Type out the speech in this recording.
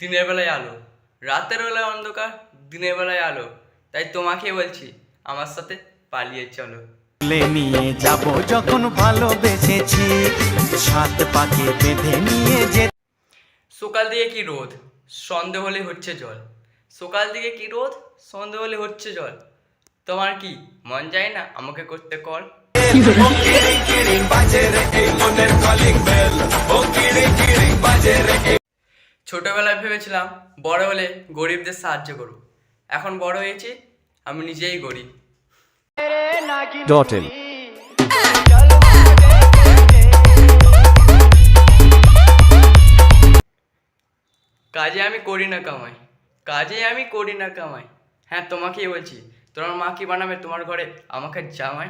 দিনের বেলায় আলো। রাতের বেলায় অন্ধকার দিনের বেলায় আলো। তাই তোমাকে বলছি আমার সাথে পালিয়ে চলো। তুলে নিয়ে যাব যখন ভালোবেসেছি সাত পাকে বেঁধে নিয়ে যে সকাল দিকে কি রোদ? সন্ধে হলে হচ্ছে জল। সকাল দিকে কি রোদ? সন্ধে হলে হচ্ছে জল। তোমার কি মন যায় না আমাকে করতে কল ছোটবেলায় ভেবেছিলাম বড় হলে গরিবদের সাহায্য করব। এখন বড় হয়েছি আমি নিজেই গরিব। Dot in. কাজে আমি করি না কামাই কাজে আমি করি না কামাই। হ্যাঁ তোমাকেই বলছি তোমার মা কি বানাবে তোমার ঘরে? আমাকে জামাই।